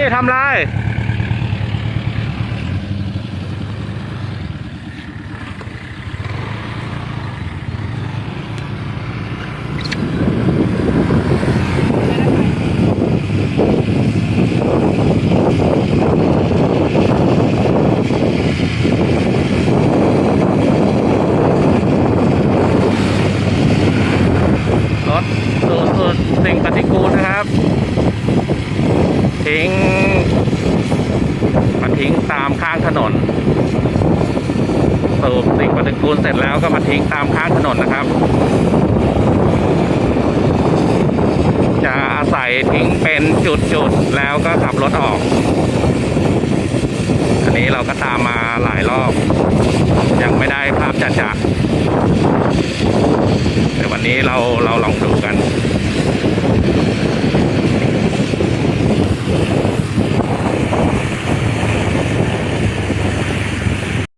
ี่ทำไรรถสูดสูดสิ่งปฏิกูลนะครับทิ้งมาทิ้งตามข้างถ นนสูบสิ่งปฏิกูลเสร็จแล้วก็มาทิ้งตามข้างถนนนะครับ จะอาศัยทิ้งเป็นจุดๆแล้วก็ขับรถออก อันนี้เราก็ตามมาหลายรอบ ยังไม่ได้ภาพจัดๆเดี๋ยววันนี้เราเราลองดูกัน